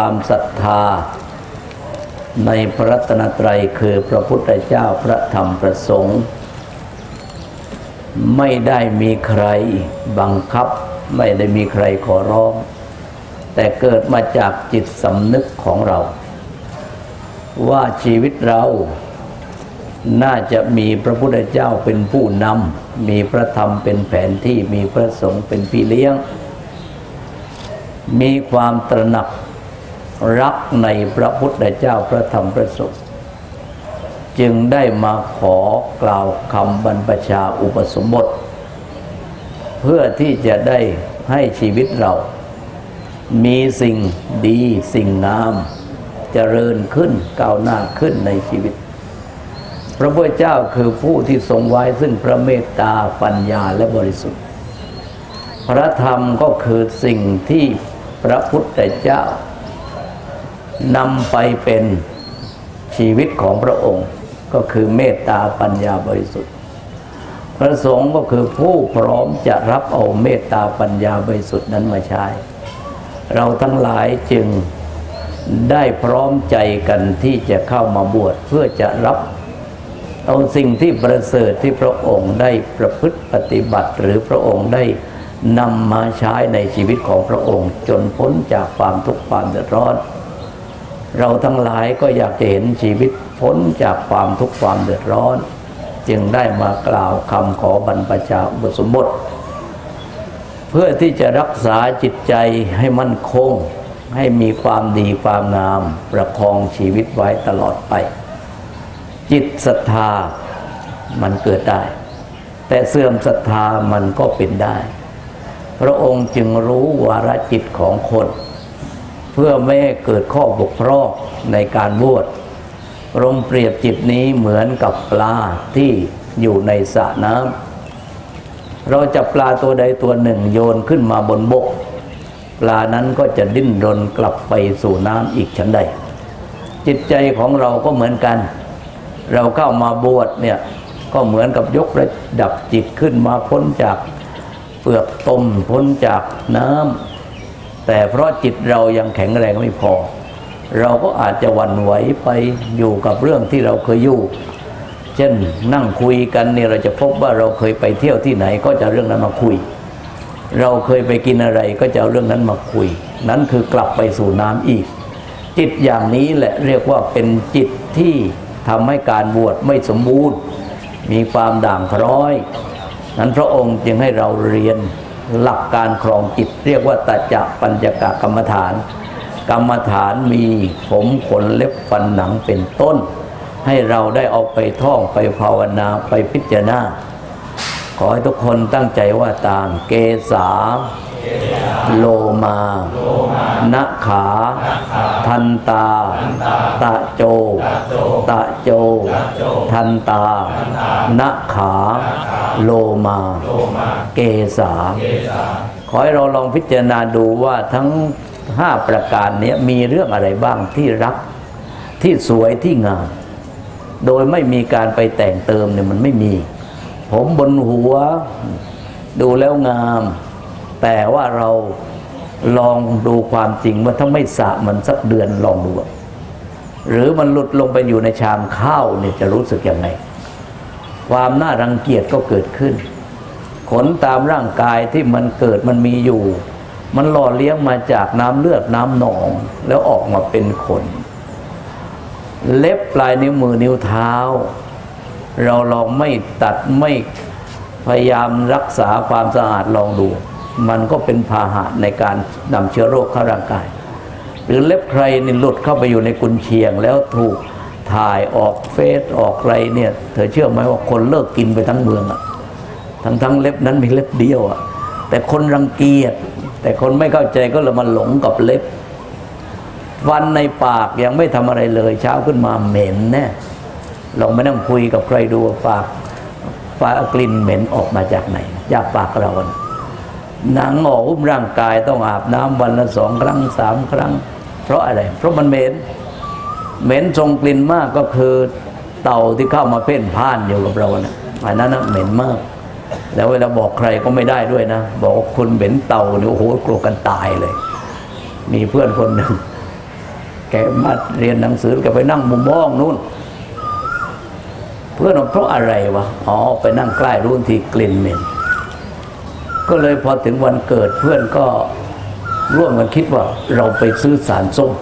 ความศรัทธา ในพระรัตนตรัยคือพระพุทธเจ้าพระธรรมประสงค์ไม่ได้มีใครบังคับ ไม่ได้มีใครขอร้อง แต่เกิดมาจากจิตสำนึกของเรา ว่าชีวิตเรา น่าจะมีพระพุทธเจ้าเป็นผู้นำมีพระธรรมเป็นแผนที่มีพระสงฆ์เป็นพี่เลี้ยง มีความตระหนัก รักในพระพุทธเจ้าพระธรรมพระสงฆ์จึงได้มาขอกล่าวคำบรรพชาอุปสมบท เพื่อที่จะได้ให้ชีวิตเรา มีสิ่งดีสิ่งงามจเจริญขึ้นก้าวหน้าขึ้นในชีวิต พระพุทธเจ้าคือผู้ที่ทรงไว้ซึ่งพระเมตตาปัญญาและบริสุทธิ์ พระธรรมก็คือสิ่งที่พระพุทธเจ้า นำไปเป็นชีวิตของพระองค์ ก็คือเมตตาปัญญาบริสุทธิ์ พระสงฆ์ก็คือผู้พร้อมจะรับเอาเมตตาปัญญาบริสุทธิ์นั้นมาใช้ เราทั้งหลายจึงได้พร้อมใจกันที่จะเข้ามาบวชเพื่อจะรับเอาสิ่งที่ประเสริฐที่พระองค์ได้ประพฤติปฏิบัติ หรือพระองค์ได้นำมาใช้ในชีวิตของพระองค์ จนพ้นจากความทุกข์ความเดือดร้อน เราทั้งหลายก็อยากจะเห็นชีวิตพ้นจากความทุกข์ความเดือดร้อน จึงได้มากล่าวคำขอบรรพชาอุปสมบท เพื่อที่จะรักษาจิตใจให้มั่นคง ให้มีความดีความงาม ประคองชีวิตไว้ตลอดไป จิตศรัทธามันเกิดได้ แต่เสื่อมศรัทธามันก็เป็นได้ พระองค์จึงรู้วาระจิตของคน เพื่อไม่ให้เกิดข้อบกพร่องในการบวชรงเปรียบจิตนี้เหมือนกับปลาที่อยู่ในสระน้ำเราจะปลาตัวใดตัวหนึ่งโยนขึ้นมาบนบก ปลานั้นก็จะดิ้นรนกลับไปสู่น้ำอีกชั้นใด จิตใจของเราก็เหมือนกัน เราเข้ามาบวชเนี่ยก็เหมือนกับยกระดับจิตขึ้นมาพ้นจากเปลือกตมพ้นจากน้ำ แต่เพราะจิตเรายังแข็งแรงไม่พอ เราก็อาจจะหวั่นไหวไปอยู่กับเรื่องที่เราเคยอยู่ เช่นนั่งคุยกันเนี่ยเราจะพบว่าเราเคยไปเที่ยวที่ไหนก็จะเรื่องนั้นมาคุย เราเคยไปกินอะไรก็จะเอาเรื่องนั้นมาคุย นั้นคือกลับไปสู่น้ำอีก จิตอย่างนี้แหละเรียกว่าเป็นจิตที่ทำให้การบวชไม่สมบูรณ์ มีความด่างพร้อย นั้นพระองค์จึงให้เราเรียน หลักการครองจิต เรียกว่าตัจะปัญจกะกรรมฐาน กรรมฐานมีผมขนเล็บฟันหนังเป็นต้น ให้เราได้เอาไปท่องไปภาวนาไปพิจารณา ขอให้ทุกคนตั้งใจว่าตามเกษา โลมานะขา ทันตา ตะโจ ตะโจ ทันตา นะขา โลมา เกษา ขอให้เราลองพิจารณาดูว่าทั้งห้าประการนี้มีเรื่องอะไรบ้างที่รัก ที่สวยที่งาม โดยไม่มีการไปแต่งเติมเนี่ยมันไม่มี ผมบนหัว ดูแล้วงาม แต่ว่าเราลองดูความจริงว่าถ้าไม่สะมันสักเดือนลองดู หรือมันหลุดลงไปอยู่ในชามข้าวเนี่ยจะรู้สึกยังไง ความน่ารังเกียจก็เกิดขึ้น ขนตามร่างกายที่มันเกิดมันมีอยู่ มันหล่อเลี้ยงมาจากน้ำเลือดน้ำหนองแล้วออกมาเป็นขน เล็บปลายนิ้วมือนิ้วเท้า เราลองไม่ตัดไม่พยายามรักษาความสะอาดลองดู มันก็เป็นพาหะในการนำเชื้อโรคเข้าร่างกาย หรือเล็บใครนี่หลุดเข้าไปอยู่ในกุญเชียง แล้วถูกถ่ายออกเฟสออกไรเนี่ยเธอเชื่อไหมว่าคนเลิกกินไปทั้งเมืองอะทั้งทั้งเล็บนั้นมีเล็บเดียวอะแต่คนรังเกียจแต่คนไม่เข้าใจก็เลยมาหลงกับเล็บฟันในปากยังไม่ทำอะไรเลย เช้าขึ้นมาเหม็นแน่ลองไปนั่งคุยกับใครดูปากปากกลิ่นเหม็นออกมาจากไหนจากปากเราะ หนังออกอุ้มร่างกายต้องอาบน้ำวันละสองครั้งสามครั้ง เพราะอะไร เพราะมันเหม็นเหม็นทรงกลิ่นมากก็คือเต่าที่เข้ามาเพ่นพ่านอยู่กับเราเนะ่ยอันนั้นนะเหม็นมาก แล้วเวลาบอกใครก็ไม่ได้ด้วยนะ บอกคุณเหม็นเต่าเนี่ยโอ้โหกลัวกันตายเลย มีเพื่อนคนหนึ่งแกมาเรียนหนังสือแกไปนั่งมุมห้องนู่น เพื่อนเพราะอะไรวะอ๋อไปนั่งใกล้รุ่นที่กลิ่นเหม็น ก็เลยพอถึงวันเกิดเพื่อนก็ร่วมกันคิดว่าเราไปซื้อสารส้ม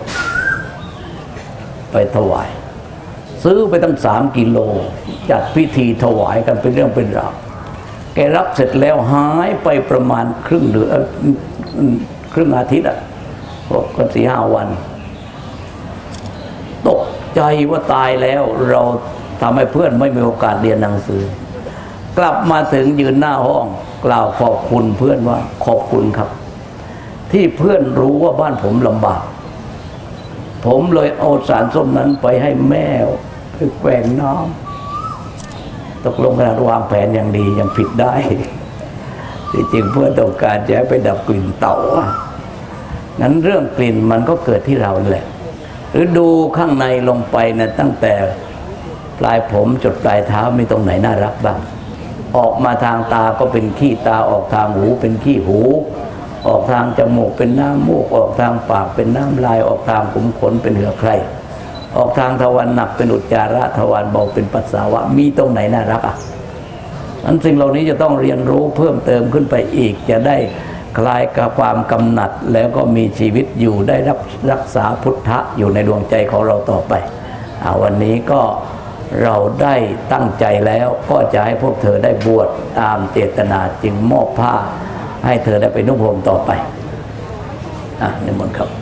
ไปถวาย ซื้อไปตั้งสามกิโล จัดพิธีถวายกันเป็นเรื่องเป็นราวแกรับเสร็จแล้วหายไปประมาณครึ่งเดือนครึ่งอาทิตย์อะบอกกันสี่ห้าวัน ตกใจว่าตายแล้วเราทำให้เพื่อนไม่มีโอกาสเรียนหนังสือ กลับมาถึงยืนหน้าห้อง กล่าวขอบคุณเพื่อนว่าขอบคุณครับ ที่เพื่อนรู้ว่าบ้านผมลำบาก ผมเลยเอาสารส้มนั้นไปให้แม่ไปแกงน้ำตกลงขนาดวางแผนอย่างดียังผิดได้ที่จริงเพื่อต้องการจะไปดับกลิ่นเต่าอะนั้นเรื่องกลิ่นมันก็เกิดที่เราแหละ หรือดูข้างในลงไปนะตั้งแต่ปลายผมจดปลายเท้ามีตรงไหนน่ารักบ้าง ออกมาทางตาก็เป็นขี้ตาออกทางหูเป็นขี้หู ออกทางจมูกเป็นน้ำมูก ออกทางปากเป็นน้ำลายออกทางขุมขนเป็นเหือกไคร ออกทางทวารหนักเป็นอุจจาระทวารเบาเป็นปัสสาวะมีตรงไหนน่ารักอะนั้นสิ่งเหล่านี้จะต้องเรียนรู้เพิ่มเติมขึ้นไปอีก จะได้คลายกับความกำหนัด แล้วก็มีชีวิตอยู่ได้รับรักษาพุทธะอยู่ในดวงใจของเราต่อไปอวันนี้ก็ เราได้ตั้งใจแล้วก็จะให้พวกเธอได้บวชตามเจตนาจึงมอบผ้า ให้เธอได้ไปนุ่งห่มต่อไปอะนิมนต์ครับ